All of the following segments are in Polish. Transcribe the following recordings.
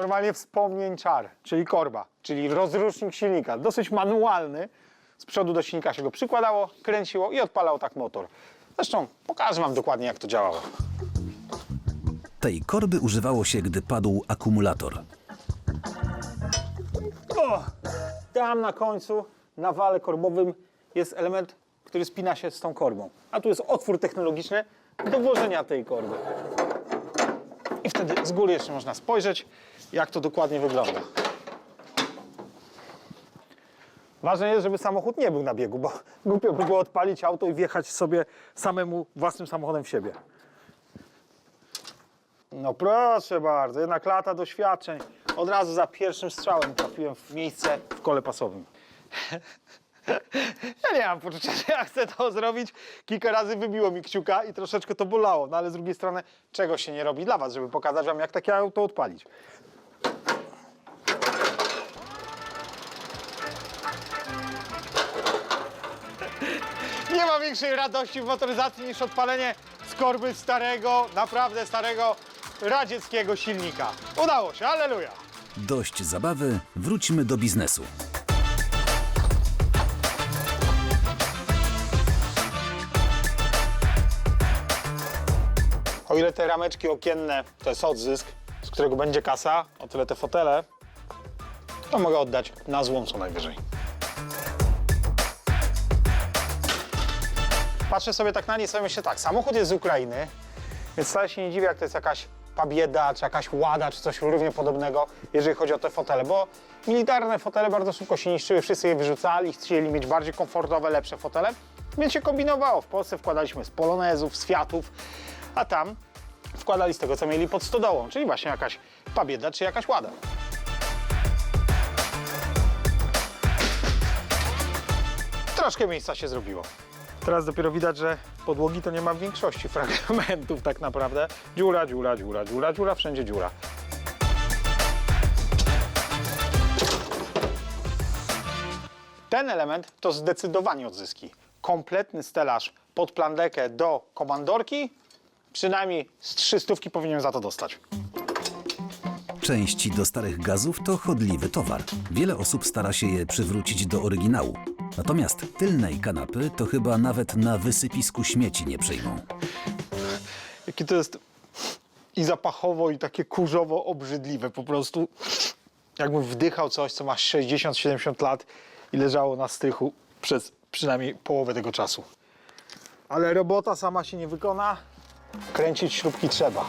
normalnie wspomnień czar, czyli korba, czyli rozrusznik silnika, dosyć manualny. Z przodu do silnika się go przykładało, kręciło i odpalał tak motor. Zresztą pokażę wam dokładnie jak to działało. Tej korby używało się, gdy padł akumulator. O! Tam na końcu, na wale korbowym jest element, który spina się z tą korbą. A tu jest otwór technologiczny do włożenia tej korby. I wtedy z góry jeszcze można spojrzeć, jak to dokładnie wygląda. Ważne jest, żeby samochód nie był na biegu, bo głupio by było odpalić auto i wjechać sobie samemu własnym samochodem w siebie. No proszę bardzo, jednak lata doświadczeń. Od razu za pierwszym strzałem trafiłem w miejsce w kole pasowym. Ja nie mam poczucia, że ja chcę to zrobić. Kilka razy wybiło mi kciuka i troszeczkę to bolało, no ale z drugiej strony czego się nie robi dla was, żeby pokazać wam, jak takie auto odpalić. Nie ma większej radości w motoryzacji niż odpalenie z korby starego, naprawdę starego radzieckiego silnika. Udało się, aleluja! Dość zabawy, wróćmy do biznesu. O ile te rameczki okienne to jest odzysk, którego będzie kasa, o tyle te fotele, to mogę oddać na złom co najwyżej. Patrzę sobie tak na nie i sobie myślę tak, samochód jest z Ukrainy, więc wcale się nie dziwię, jak to jest jakaś pabieda, czy jakaś łada, czy coś równie podobnego, jeżeli chodzi o te fotele, bo militarne fotele bardzo szybko się niszczyły, wszyscy je wyrzucali, chcieli mieć bardziej komfortowe, lepsze fotele, więc się kombinowało. W Polsce wkładaliśmy z polonezów, z Fiatów, a tam wkładali z tego, co mieli pod stodołą, czyli właśnie jakaś pabieda, czy jakaś łada. Troszkę miejsca się zrobiło. Teraz dopiero widać, że podłogi to nie ma w większości fragmentów tak naprawdę. Dziura, dziura, dziura, dziura, dziura, wszędzie dziura. Ten element to zdecydowanie odzyski. Kompletny stelaż pod plandekę do komandorki, przynajmniej z 300 powinien za to dostać. Części do starych gazów to chodliwy towar. Wiele osób stara się je przywrócić do oryginału. Natomiast tylnej kanapy to chyba nawet na wysypisku śmieci nie przyjmą. Jakie to jest i zapachowo, i takie kurzowo obrzydliwe. Po prostu jakbym wdychał coś, co ma 60-70 lat i leżało na strychu przez przynajmniej połowę tego czasu. Ale robota sama się nie wykona. Kręcić śrubki trzeba.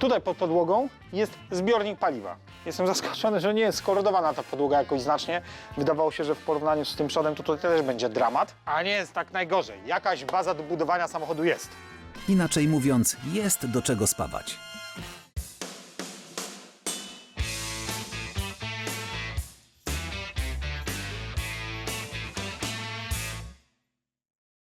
Tutaj pod podłogą jest zbiornik paliwa. Jestem zaskoczony, że nie jest skorodowana ta podłoga jakoś znacznie. Wydawało się, że w porównaniu z tym przodem to tutaj też będzie dramat. A nie jest tak najgorzej. Jakaś baza do budowania samochodu jest. Inaczej mówiąc, jest do czego spawać.